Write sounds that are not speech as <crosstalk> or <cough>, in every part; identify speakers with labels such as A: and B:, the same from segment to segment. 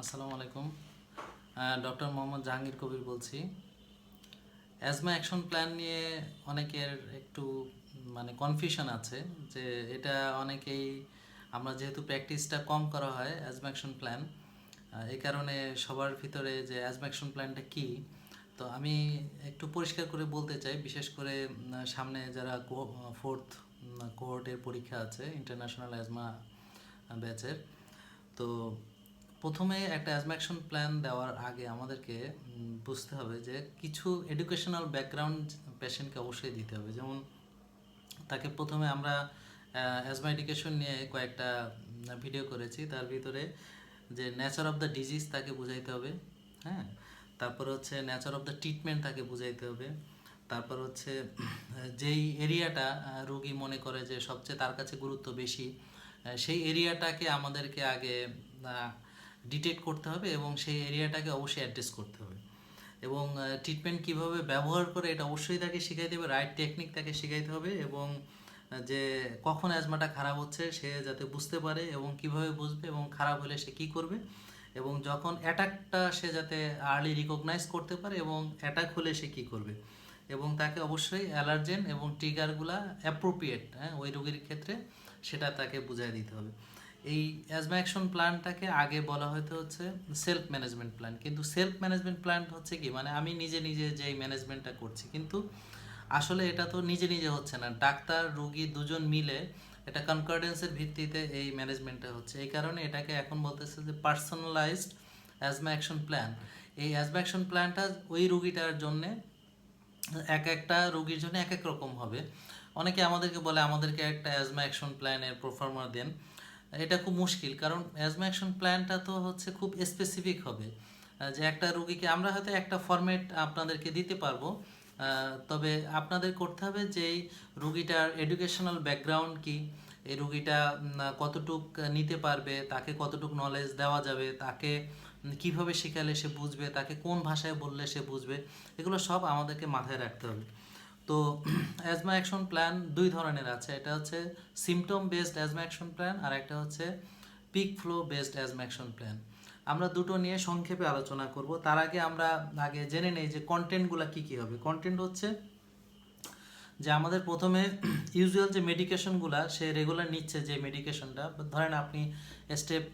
A: আসসালামু আলাইকুম। ডক্টর মোহাম্মদ জাহাঙ্গীর কবির বলছি। অ্যাজমা অ্যাকশন প্ল্যান নিয়ে অনেকের একটু মানে কনফিউশন আছে যে এটা অনেকেই, আমরা যেহেতু প্র্যাকটিসটা কম করা হয় অ্যাজমা অ্যাকশন প্ল্যান এই কারণে সবার ভিতরে যে অ্যাজমা অ্যাকশন প্ল্যানটা কী, তো আমি একটু পরিষ্কার করে বলতে চাই, বিশেষ করে সামনে যারা ফোর্থ কোহর্টের পরীক্ষা আছে ইন্টারন্যাশনাল অ্যাজমা ব্যাচের তো প্রথমে একটা অ্যাজম্যাকশন প্ল্যান দেওয়ার আগে আমাদেরকে বুঝতে হবে যে কিছু এডুকেশনাল ব্যাকগ্রাউন্ড পেশেন্টকে অবশ্যই দিতে হবে। যেমন তাকে প্রথমে আমরা অ্যাজমা এডুকেশন নিয়ে কয়েকটা ভিডিও করেছি। তার ভিতরে যে নেচার অফ দ্য ডিজিজ তাকে বুঝাইতে হবে হ্যাঁ? তারপর হচ্ছে নেচার অফ দ্য ট্রিটমেন্ট তাকে বুঝাইতে হবে। তারপর হচ্ছে, যেই এরিয়াটা রুগী মনে করে যে সবচেয়ে তার কাছে গুরুত্ব বেশি সেই এরিয়াটাকে আমাদেরকে আগে ডিটেক্ট করতে হবে এবং সেই এরিয়াটাকে অবশ্যই অ্যাড্রেস করতে হবে। এবং ট্রিটমেন্ট কীভাবে ব্যবহার করে এটা অবশ্যই তাকে শিখাইতে হবে রাইট টেকনিক তাকে শিখাইতে হবে এবং যে কখন অ্যাজমাটা খারাপ হচ্ছে সে যাতে বুঝতে পারে এবং কীভাবে বুঝবে এবং খারাপ হলে সে কি করবে এবং যখন অ্যাটাকটা সে যাতে আর্লি রিকগনাইজ করতে পারে এবং অ্যাটাক হলে সে কি করবে এবং তাকে অবশ্যই অ্যালার্জেন এবং ট্রিগারগুলা অ্যাপ্রোপ্রিয়েট হ্যাঁ ওই রোগীর ক্ষেত্রে সেটা তাকে বুঝিয়ে দিতে হবে। এই অ্যাজমা অ্যাকশন প্ল্যানটাকে আগে বলা হয়তো হচ্ছে সেলফ ম্যানেজমেন্ট প্ল্যান কিন্তু সেলফ ম্যানেজমেন্ট প্ল্যান হচ্ছে কি? মানে আমি নিজে নিজে যেই ম্যানেজমেন্টটা করছি, কিন্তু আসলে এটা তো নিজে নিজে হচ্ছে না। ডাক্তার, রুগী দুজন মিলে এটা কনকার্ডেন্সের ভিত্তিতে এই ম্যানেজমেন্টটা হচ্ছে। এই কারণে এটাকে এখন বলতেছে যে পার্সোনালাইজড অ্যাজমা অ্যাকশন প্ল্যান এই অ্যাজমা অ্যাকশন প্ল্যানটা ওই রুগীটার জন্যে এক একটা রুগীর জন্য এক এক রকম হবে। অনেকে আমাদেরকে বলে, আমাদেরকে একটা অ্যাজমা অ্যাকশন প্ল্যানের প্রফর্মার দেন। এটা খুব মুশকিল, কারণ অ্যাজমা অ্যাকশন প্ল্যানটা তো হচ্ছে খুব স্পেসিফিক হবে। যে একটা রুগীকে আমরা হয়তো একটা ফরম্যাট আপনাদেরকে দিতে পারব। তবে আপনাদের করতে হবে যে রুগীটার এডুকেশনাল ব্যাকগ্রাউন্ড কি, এই রুগীটা কতটুক নিতে পারবে, তাকে কতটুক নলেজ দেওয়া যাবে, তাকে কীভাবে শেখালে সে বুঝবে, তাকে কোন ভাষায় বললে সে বুঝবে, এগুলো সব আমাদেরকে মাথায় রাখতে হবে। তো অ্যাজমা অ্যাকশন প্ল্যান দুই ধরনের আছে। এটা হচ্ছে symptom based asthma action plan আর একটা হচ্ছে peak flow based asthma action plan আমরা দুটো নিয়ে সংক্ষেপে আলোচনা করব। তার আগে আমরা আগে জেনে নেই যে কন্টেন্টগুলো কি কি হবে। কন্টেন্ট হচ্ছে যে আমাদের প্রথমে ইউজুয়াল যে মেডিকেশনগুলো সে রেগুলার নিচ্ছে যে মেডিকেশনটা ধরেন আপনি স্টেপ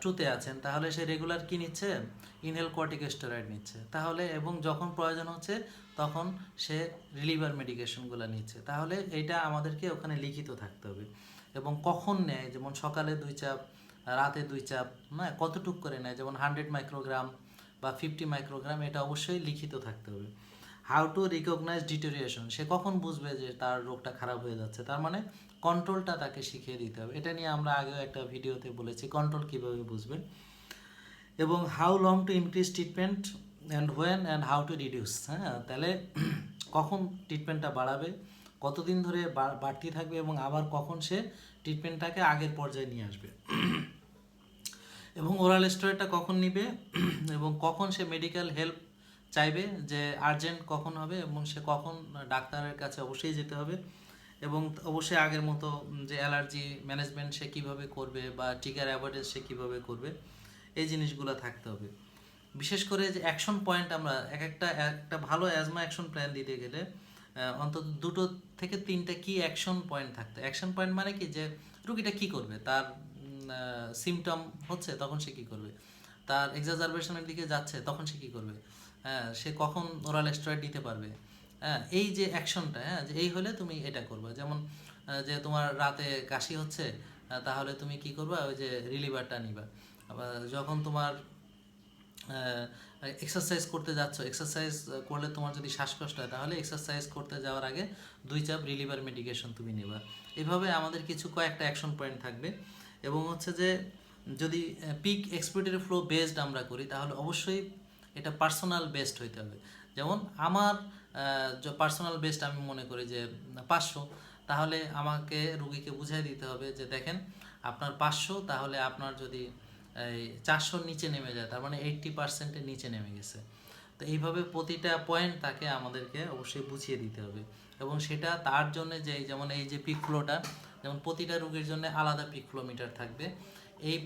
A: টুতে আছেন, তাহলে সে রেগুলার কি নিচ্ছে? ইনহেল কর্টিকোস্টেরয়েড নিচ্ছে। তাহলে এবং যখন প্রয়োজন হচ্ছে, তখন সে রিলিভার মেডিকেশনগুলো নিচ্ছে। তাহলে এইটা আমাদেরকে ওখানে লিখিত থাকতে হবে। এবং কখন নেয়? যেমন সকালে দুই চাপ, রাতে দুই চাপ, না? কতটুক করে নেয়? যেমন হান্ড্রেড মাইক্রোগ্রাম বা ফিফটি মাইক্রোগ্রাম এটা অবশ্যই লিখিত থাকতে হবে। হাউ টু রিকগনাইজ ডিটোরিয়েশন সে কখন বুঝবে যে তার রোগটা খারাপ হয়ে যাচ্ছে? তার মানে কন্ট্রোলটা তাকে শিখিয়ে দিতে হবে। এটা নিয়ে আমরা আগেও একটা ভিডিওতে বলেছি কন্ট্রোল কীভাবে বুঝবে এবং how long to increase treatment and when and how to reduce হ্যাঁ তাহলে <clears throat> কখন ট্রিটমেন্টটা বাড়াবে, কতদিন ধরে বাড়তি থাকবে এবং আবার কখন সে ট্রিটমেন্টটাকে আগের পর্যায়ে নিয়ে আসবে। <clears throat> এবং ওরাল স্টোরেজটা কখন নিবে? <clears throat> এবং কখন সে মেডিকেল হেল্প চাইবে যে আর্জেন্ট কখন হবে এবং সে কখন ডাক্তারের কাছে অবশ্যই যেতে হবে এবং অবশ্যই আগের মতো যে অ্যালার্জি ম্যানেজমেন্ট সে কীভাবে করবে বা টিকার অ্যাভয়েডেন্স সে কীভাবে করবে, এই জিনিসগুলো থাকতে হবে। বিশেষ করে যে অ্যাকশন পয়েন্ট আমরা, এক একটা একটা ভালো অ্যাজমা অ্যাকশন প্ল্যান দিতে গেলে অন্তত দুটো থেকে তিনটা কি অ্যাকশন পয়েন্ট থাকতে অ্যাকশন পয়েন্ট মানে কি যে রুগীটা কি করবে? তার সিমটম হচ্ছে, তখন সে কি করবে? তার এক্সাজারবেশনের দিকে যাচ্ছে, তখন সে কি করবে? হ্যাঁ সে কখন ওরাল স্টেরয়েড দিতে পারবে? হ্যাঁ এই যে অ্যাকশনটা হ্যাঁ যে এই হলে তুমি এটা করবে। যেমন যে তোমার রাতে কাশি হচ্ছে তাহলে তুমি কি করবা? ওই যে রিলিভারটা নিবা। আবার যখন তোমার এক্সারসাইজ করতে যাচ্ছ এক্সারসাইজ করলে তোমার যদি শ্বাসকষ্ট হয়, তাহলে এক্সারসাইজ করতে যাওয়ার আগে দুই চাপ রিলিভার মেডিকেশন তুমি নেবা। এভাবে আমাদের কিছু কয়েকটা অ্যাকশন পয়েন্ট থাকবে। এবং হচ্ছে যে, যদি পিক এক্সপিরিটারি ফ্লো বেসড আমরা করি, তাহলে অবশ্যই এটা পার্সোনাল বেসড হইতে হবে। যেমন আমার যে পার্সোনাল বেসড আমি মনে করি যে, পাঁচশো, তাহলে আমাকে রুগীকে বুঝিয়ে দিতে হবে যে, দেখেন, আপনার পাঁচশো, তাহলে আপনার যদি, এই চারশোর নিচে নেমে যায়, তার মানে এইট্টি পার্সেন্টের নিচে নেমে গেছে। তো এইভাবে প্রতিটা পয়েন্ট তাকে আমাদেরকে অবশ্যই বুঝিয়ে দিতে হবে। এবং সেটা তার জন্য যে যেমন এই যে পিক ফ্লোটা যেমন প্রতিটা রুগীর জন্য আলাদা পিক ফ্লো মিটার থাকবে। এই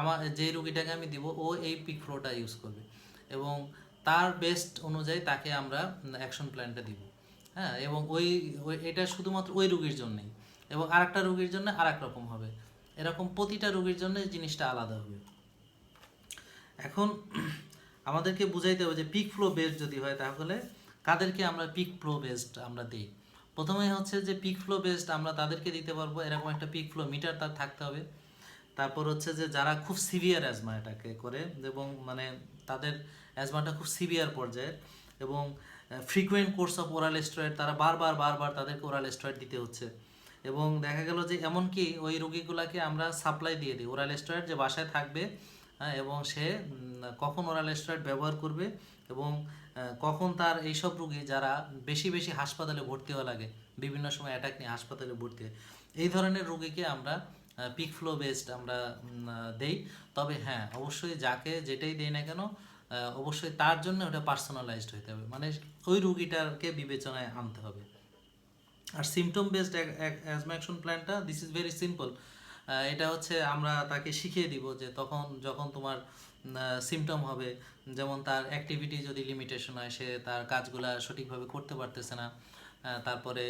A: আমার, যে রুগীটাকে আমি দিব, ও এই পিক ফ্লোটা ইউজ করবে। এবং তার বেস্ট অনুযায়ী তাকে আমরা অ্যাকশন প্ল্যানটা দিব। হ্যাঁ এবং ওই এটা শুধুমাত্র ওই রুগীর জন্যই। এবং আরেকটা রুগীর জন্য আর এক রকম হবে। এরকম প্রতিটা রুগীর জন্য জিনিসটা আলাদা হবে। এখন আমাদেরকে বুঝাইতে হবে যে পিক ফ্লো বেসড যদি হয় তাহলে কাদেরকে আমরা পিক ফ্লো বেসড আমরা দিই? প্রথমে হচ্ছে যে পিক ফ্লো বেসড আমরা তাদেরকে দিতে পারব, এরকম একটা পিক ফ্লো মিটার তার থাকতে হবে। তারপর হচ্ছে যে যারা খুব সিভিয়ার অ্যাজমা এটাকে করে, এবং মানে তাদের অ্যাজমাটা খুব সিভিয়ার পর্যায়ের এবং frequent course of oral steroid তারা বারবার বারবার তাদেরকে ওরাল স্টেরয়েড দিতে হচ্ছে। এবং দেখা গেল যে এমনকি ওই রুগীগুলোকে আমরা সাপ্লাই দিয়ে দিই। ওরাল স্টেরয়েড যে বাসায় থাকবে হ্যাঁ, এবং সে কখন ওরাল স্টেরয়েড ব্যবহার করবে এবং কখন তার এইসব রুগী যারা বেশি বেশি হাসপাতালে ভর্তি হওয়া লাগে বিভিন্ন সময় অ্যাটাক নিয়ে হাসপাতালে ভর্তি হয়। এই ধরনের রুগীকে আমরা পিক ফ্লো বেসড আমরা দেই। তবে হ্যাঁ অবশ্যই যাকে যেটাই দেই না কেন অবশ্যই তার জন্য ওটা পার্সোনালাইজড হতে হবে। মানে ওই রুগীটাকে বিবেচনায় আনতে হবে। আর সিমটম বেসড অ্যাজমা অ্যাকশন প্ল্যানটা দিস ইজ ভেরি সিম্পল এটা হচ্ছে আমরা তাকে শিখিয়ে দিব যে তখন যখন তোমার সিমটম হবে, যেমন তার অ্যাক্টিভিটি যদি লিমিটেশন হয়, সে তার কাজগুলা সঠিকভাবে করতে পারতেছে না তারপরে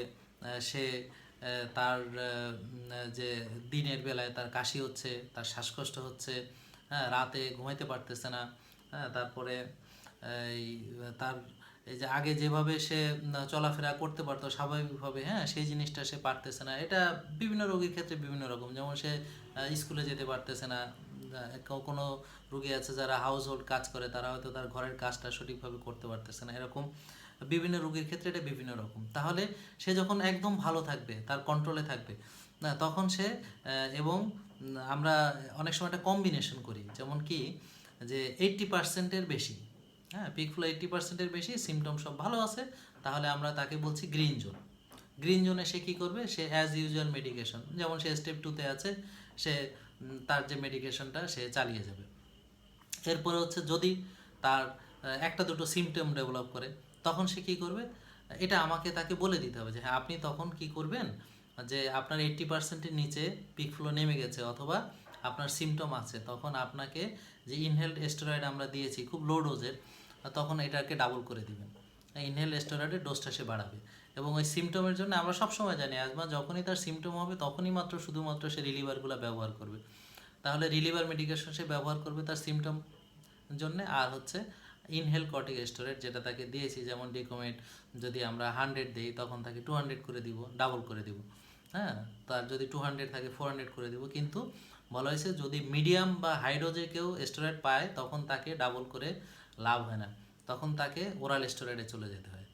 A: সে তার যে দিনের বেলায় তার কাশি হচ্ছে, তার শ্বাসকষ্ট হচ্ছে হ্যাঁ রাতে ঘুমাইতে পারতেছে না হ্যাঁ তারপরে এই, তার, এই যে আগে যেভাবে সে চলাফেরা করতে পারতো স্বাভাবিকভাবে হ্যাঁ সেই জিনিসটা সে পারতেছে না। এটা বিভিন্ন রোগীর ক্ষেত্রে বিভিন্ন রকম, যেমন সে স্কুলে যেতে পারতেছে না কোনো রোগী আছে যারা হাউস হোল্ড কাজ করে, তারা হয়তো তার ঘরের কাজটা সঠিকভাবে করতে পারতেছে না, এরকম বিভিন্ন রোগীর ক্ষেত্রে এটা বিভিন্ন রকম। তাহলে সে যখন একদম ভালো থাকবে, তার কন্ট্রোলে থাকবে, না, তখন সে এবং আমরা অনেক সময় একটা কম্বিনেশন করি। যেমন কি, যে এইট্টি পার্সেন্টের বেশি হ্যাঁ পিক ফ্লো এইট্টি পার্সেন্টের বেশি সিমটম সব ভালো আছে, তাহলে আমরা তাকে বলছি গ্রিন জোন গ্রিন জোনে সে কী করবে? সে অ্যাজ ইউজুয়াল মেডিকেশন যেমন সে স্টেপ টুতে আছে, সে তার যে মেডিকেশনটা সে চালিয়ে যাবে। এরপরে হচ্ছে যদি তার একটা দুটো সিমটম ডেভেলপ করে তখন সে কী করবে? এটা আমাকে তাকে বলে দিতে হবে যে হ্যাঁ আপনি তখন কি করবেন? যে আপনার এইট্টি পার্সেন্টের নিচে পিক ফ্লো নেমে গেছে অথবা আপনার সিমটম আছে, তখন আপনাকে যে ইনহেলড স্টেরয়েড আমরা দিয়েছি খুব লো ডোজের তখন এটাকে ডাবল করে দিবেন। ইনহেল স্টেরয়েডের ডোজটা সে বাড়াবে। এবং ওই সিমটমের জন্য আমরা সবসময় জানি আজমা যখনই তার সিমটম হবে, তখনই মাত্র শুধুমাত্র সে রিলিভারগুলো ব্যবহার করবে। তাহলে রিলিভার মেডিকেশন সে ব্যবহার করবে তার সিমটম জন্য, আর হচ্ছে ইনহেল কর্টিক স্টোরেট যেটা তাকে দিয়েছি যেমন ডিকোমেট যদি আমরা হান্ড্রেড দিই তখন তাকে টু হান্ড্রেড করে দিব ডাবল করে দিব। হ্যাঁ? তার যদি টু হান্ড্রেড থাকে ফোর হান্ড্রেড করে দিব। কিন্তু বলা হয়েছে যদি মিডিয়াম বা হাই ডোজে কেউ স্টোরেট পায় তখন তাকে ডাবল করে লাভ হয় না। তখন তাকে ওরাল স্টোরেটে চলে যেতে হয়।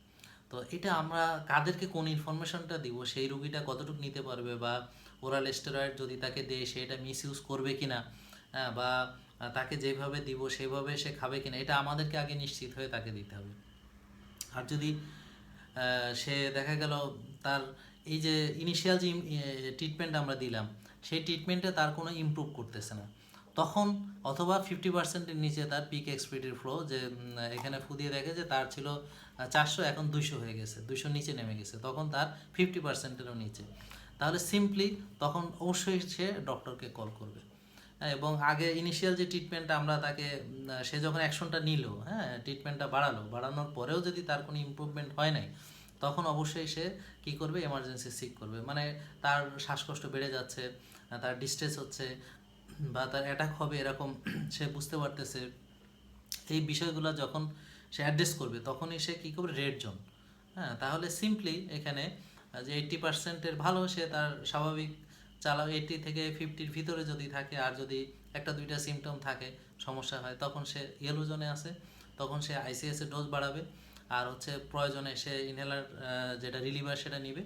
A: তো এটা আমরা কাদেরকে কোন ইনফরমেশনটা দিব সেই রুগীটা কতটুকু নিতে পারবে বা ওরাল স্টেরয়েড যদি তাকে দেয় সেটা মিস ইউজ করবে কিনা? হ্যাঁ, বা তাকে যেভাবে দিব, সেভাবে সে খাবে কিনা, এটা আমাদেরকে আগে নিশ্চিত হয়ে তাকে দিতে হবে। আর যদি সে দেখা গেল তার এই যে ইনিশিয়াল যে ট্রিটমেন্ট আমরা দিলাম, সেই ট্রিটমেন্টে তার কোনো ইমপ্রুভ করতেছে না। তখন অথবা ফিফটি পার্সেন্টের নিচে তার পিক এক্সপিরির ফ্লো যে এখানে ফুদিয়ে দেখে যে তার ছিল চারশো, এখন দুইশো হয়ে গেছে দুইশো নিচে নেমে গেছে, তখন তার ফিফটি পার্সেন্টেরও নিচে। তাহলে সিম্পলি তখন অবশ্যই সে ডক্টরকে কল করবে। এবং আগে ইনিশিয়াল যে ট্রিটমেন্টটা আমরা তাকে সে যখন অ্যাকশনটা নিল হ্যাঁ ট্রিটমেন্টটা বাড়ালো, বাড়ানোর পরেও যদি তার কোনো ইমপ্রুভমেন্ট হয় নাই, তখন অবশ্যই সে কী করবে? এমার্জেন্সি সিক করবে। মানে তার শ্বাসকষ্ট বেড়ে যাচ্ছে, তার ডিস্ট্রেস হচ্ছে, বা তার অ্যাটাক হবে এরকম, <clears throat> সে বুঝতে পারতেছে। এই বিষয়গুলো যখন সে অ্যাড্রেস করবে, তখনই সে কী করবে? রেড জোন হ্যাঁ তাহলে সিম্পলি এখানে যে এইট্টি পার্সেন্টের ভালো, সে তার স্বাভাবিক চালাও এইট্টি থেকে ফিফটির ভিতরে যদি থাকে আর যদি একটা, দুইটা সিমটম থাকে, সমস্যা হয়, তখন সে ইয়েলো জোনে আসে তখন সে আইসিএস এর ডোজ বাড়াবে। আর হচ্ছে প্রয়োজনে সে ইনহেলার যেটা রিলিভার সেটা নিবে।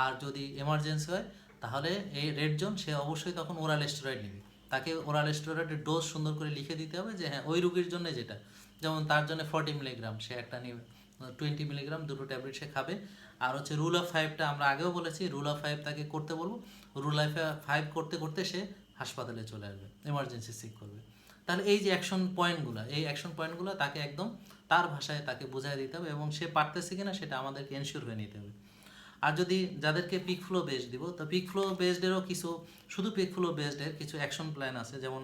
A: আর যদি এমার্জেন্সি হয়, তাহলে এই রেড জোন সে অবশ্যই তখন ওরাল স্টেরয়েড নেবে। তাকে ওরাল স্টেরয়েডের ডোজ সুন্দর করে লিখে দিতে হবে যে হ্যাঁ ওই রুগীর জন্য যেটা। যেমন তার জন্য ফর্টি মিলিগ্রাম সে একটা নেবে। টোয়েন্টি মিলিগ্রাম দুটো ট্যাবলেট সে খাবে। আর হচ্ছে রুল অফ ফাইভটা আমরা আগেও বলেছি রুল অফ ফাইভ তাকে করতে বলব। রুল অফ ফাইভ করতে করতে সে হাসপাতালে চলে আসবে এমার্জেন্সি সিক করবে। তাহলে এই যে অ্যাকশন পয়েন্টগুলো এই অ্যাকশন পয়েন্টগুলো তাকে একদম তার ভাষায় তাকে বোঝায় দিতে হবে এবং সে পারতেছে কিনা সেটা আমাদেরকে এনশিওর হয়ে নিতে হবে। আর যদি যাদেরকে পিক ফ্লো বেসড দিব, তো পিক ফ্লো বেসডেরও কিছু, শুধু পিক ফ্লো বেসডের কিছু অ্যাকশন প্ল্যান আছে। যেমন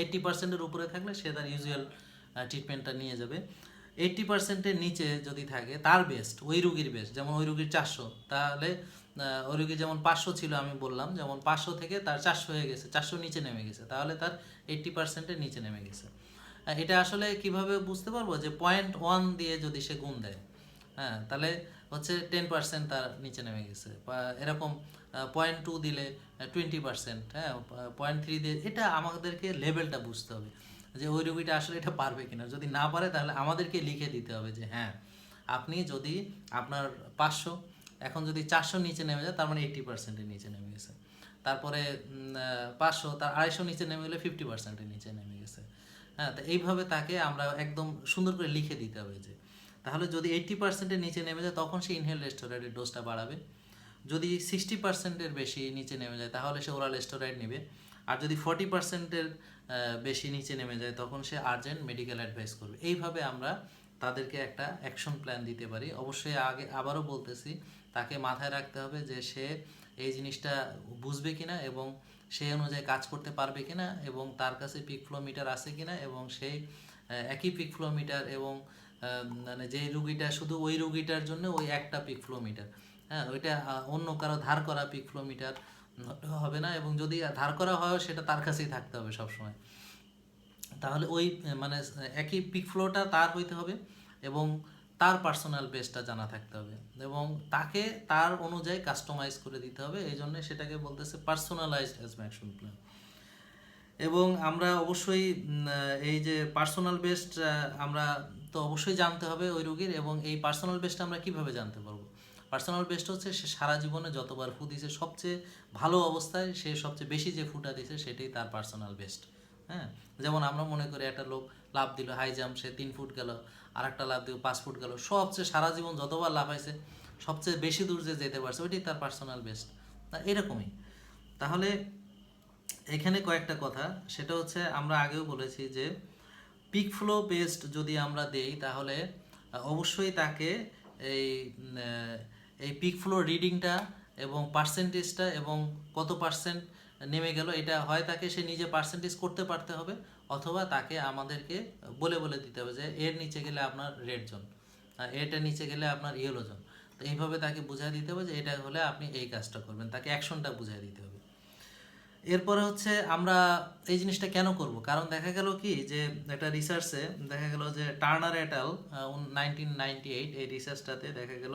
A: এইট্টি পার্সেন্টের উপরে থাকলে সে তার ইউজুয়াল ট্রিটমেন্টটা নিয়ে যাবে। এইট্টি পার্সেন্টের নিচে যদি থাকে, তার বেস্ট ওই রুগীর বেস্ট যেমন ওই রুগীর চারশো, তাহলে ওই রুগীর যেমন পাঁচশো ছিল আমি বললাম, যেমন পাঁচশো থেকে তার চারশো হয়ে গেছে, চারশো নিচে নেমে গেছে, তাহলে তার এইট্টি পার্সেন্টের নিচে নেমে গেছে। এটা আসলে কীভাবে বুঝতে পারব যে পয়েন্ট ওয়ান দিয়ে যদি সে গুণ দেয় হ্যাঁ তাহলে হচ্ছে টেন পার্সেন্ট তার নিচে নেমে গেছে এরকম পয়েন্ট টু দিলে টোয়েন্টি পার্সেন্ট হ্যাঁ পয়েন্ট থ্রি দিয়ে, এটা আমাদেরকে লেভেলটা বুঝতে হবে। যে ওই রুগীটা আসলে এটা পারবে কিনা। যদি না পারে, তাহলে আমাদেরকে লিখে দিতে হবে যে হ্যাঁ আপনি যদি আপনার পাঁচশো, এখন যদি চারশো নিচে নেমে যায়, তার মানে এইট্টি পার্সেন্টের নিচে নেমে গেছে। তারপরে পাঁচশো, তার আড়াইশো নিচে নেমে গেলে ফিফটি পার্সেন্টের নিচে নেমে গেছে। হ্যাঁ তো এইভাবে তাকে আমরা একদম সুন্দর করে লিখে দিতে হবে যে, তাহলে যদি এইট্টি পার্সেন্টের নিচে নেমে যায়, তখন সে ইনহেল রেস্টোরাইডের ডোজটা বাড়াবে। যদি সিক্সটি পার্সেন্টের বেশি নিচে নেমে যায়, তাহলে সে ওরাল স্টোরাইড নেবে। আর যদি ফর্টি পার্সেন্টের বেশি নিচে নেমে যায়, তখন সে আর্জেন্ট মেডিকেল অ্যাডভাইস করবে। এইভাবে আমরা তাদেরকে একটা অ্যাকশন প্ল্যান দিতে পারি। অবশ্যই আগে, আবারও বলতেছি, তাকে মাথায় রাখতে হবে যে সে এই জিনিসটা বুঝবে কিনা এবং সেই অনুযায়ী কাজ করতে পারবে কিনা এবং তার কাছে পিক ফ্লো মিটার আছে কিনা এবং সেই একই পিক ফ্লো মিটার এবং মানে যে রুগীটা, শুধু ওই রুগীটার জন্য ওই একটা পিক ফ্লো মিটার হ্যাঁ ওইটা অন্য কারও ধার করা পিক ফ্লো মিটার হবে না এবং যদি ধার করা হয়, সেটা তার কাছেই থাকতে হবে সবসময়। তাহলে ওই মানে একই পিক ফ্লোটা তার হইতে হবে এবং তার পার্সোনাল বেসটা জানা থাকতে হবে এবং তাকে তার অনুযায়ী কাস্টমাইজ করে দিতে হবে। এই জন্য সেটাকে বলতেছে পার্সোনালাইজড অ্যাজমা প্ল্যান এবং আমরা অবশ্যই এই যে পার্সোনাল বেসড আমরা তো অবশ্যই জানতে হবে ওই রোগীর এবং এই পার্সোনাল বেসটা আমরা কীভাবে জানতে পারব? পার্সোনাল বেস্ট হচ্ছে, সে সারা জীবনে যতবার ফু দিছে, সবচেয়ে ভালো অবস্থায় সে সবচেয়ে বেশি যে ফুটা দিছে, সেটাই তার পার্সোনাল বেস্ট হ্যাঁ? যেমন আমরা মনে করি একটা লোক লাভ দিল, হাই জাম্প, সে তিন ফুট গেল আর একটা লাভ দিল, পাঁচ ফুট গেল, সবচেয়ে সারা জীবন যতবার লাভ হয়েছে, সবচেয়ে বেশি দূর যে যেতে পারছে, ওইটাই তার পার্সোনাল বেস্ট এরকমই। তাহলে এখানে কয়েকটা কথা, সেটা হচ্ছে আমরা আগেও বলেছি যে পিক ফ্লো বেসড যদি আমরা দেই, তাহলে অবশ্যই তাকে এই এই পিক ফ্লো রিডিংটা এবং পার্সেন্টেজটা এবং কত পার্সেন্ট নেমে গেল, এটা হয় তাকে সে নিজে পার্সেন্টেজ করতে পারতে হবে অথবা তাকে আমাদেরকে বলে বলে দিতে হবে যে এর নিচে গেলে আপনার রেড জোন এটা নিচে গেলে আপনার ইয়েলো জোন তো এইভাবে তাকে বুঝাই দিতে হবে যে এটা হলে আপনি এই কাজটা করবেন, তাকে অ্যাকশনটা বুঝাই দিতে হবে। এরপরে হচ্ছে আমরা এই জিনিসটা কেন করব? কারণ দেখা গেল কি যে একটা রিসার্চে দেখা গেল যে Turner et al nineteen ninety eight এই রিসার্চটাতে দেখা গেল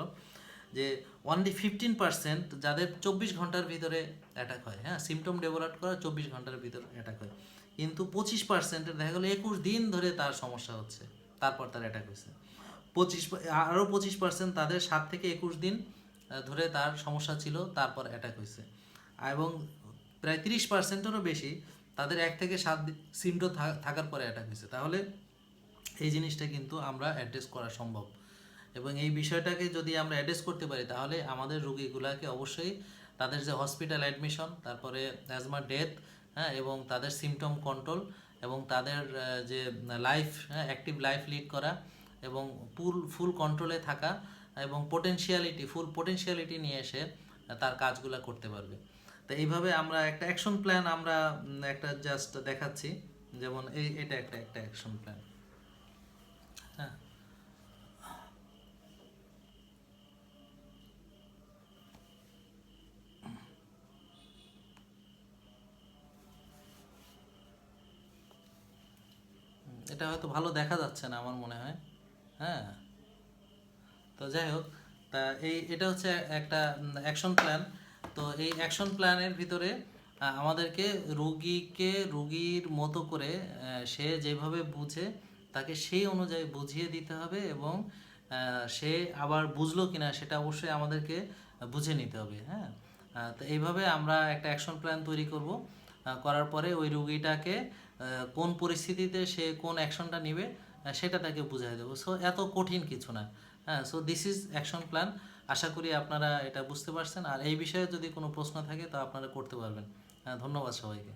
A: যে অনলি ফিফটিন পার্সেন্ট যাদের চব্বিশ ঘণ্টার ভিতরে অ্যাটাক হয় হ্যাঁ? সিমটম ডেভেলপ করা চব্বিশ ঘণ্টার ভিতরে অ্যাটাক হয়। কিন্তু পঁচিশ পার্সেন্টের দেখা গেলো একুশ দিন ধরে তার সমস্যা হচ্ছে, তারপর তার অ্যাটাক হয়েছে। পঁচিশ আরও পঁচিশ পার্সেন্ট তাদের সাত থেকে একুশ দিন ধরে তার সমস্যা ছিল, তারপর অ্যাটাক হয়েছে। এবং প্রায় তিরিশ পার্সেন্টেরও বেশি তাদের এক থেকে সাত সিমটো থাকার পরে অ্যাটাক হয়েছে। তাহলে এই জিনিসটা কিন্তু আমরা অ্যাড্রেস করা সম্ভব। এবং এই বিষয়টাকে যদি আমরা অ্যাড্রেস করতে পারি, তাহলে আমাদের রুগীগুলাকে অবশ্যই তাদের যে হসপিটাল অ্যাডমিশন তারপরে অ্যাজমা ডেথ হ্যাঁ এবং তাদের সিমটম কন্ট্রোল এবং তাদের যে লাইফ অ্যাক্টিভ লাইফ লিড করা, এবং ফুল ফুল কন্ট্রোলে থাকা, এবং পোটেনশিয়ালিটি ফুল পোটেনশিয়ালিটি নিয়ে এসে তার কাজগুলো করতে পারবে। তো এইভাবে আমরা একটা অ্যাকশন প্ল্যান আমরা একটা জাস্ট দেখাচ্ছি। যেমন এই, এটা একটা একটা অ্যাকশন প্ল্যান হ্যাঁ এটা হয়তো ভালো দেখা যাচ্ছে না আমার মনে হয়। হ্যাঁ। তো যাই হোক, তা এই, এটা হচ্ছে একটা অ্যাকশন প্ল্যান তো এই অ্যাকশন প্ল্যানের ভিতরে আমাদেরকে রুগীকে, রুগীর মতো করে সে যেভাবে বুঝে, তাকে সেই অনুযায়ী বুঝিয়ে দিতে হবে এবং সে আবার বুঝলো কিনা সেটা অবশ্যই আমাদেরকে বুঝে নিতে হবে। হ্যাঁ। তো এইভাবে আমরা একটা অ্যাকশন প্ল্যান তৈরি করব। করার পরে ওই রুগীটাকে কোন পরিস্থিতিতে সে কোন অ্যাকশনটা নেবে সেটা তাকে বুঝাই দেবো। সো এত কঠিন কিছু না। হ্যাঁ so this is action plan আশা করি আপনারা এটা বুঝতে পারছেন। আর এই বিষয়ে যদি কোনো প্রশ্ন থাকে, তা আপনারা করতে পারবেন। হ্যাঁ ধন্যবাদ সবাইকে।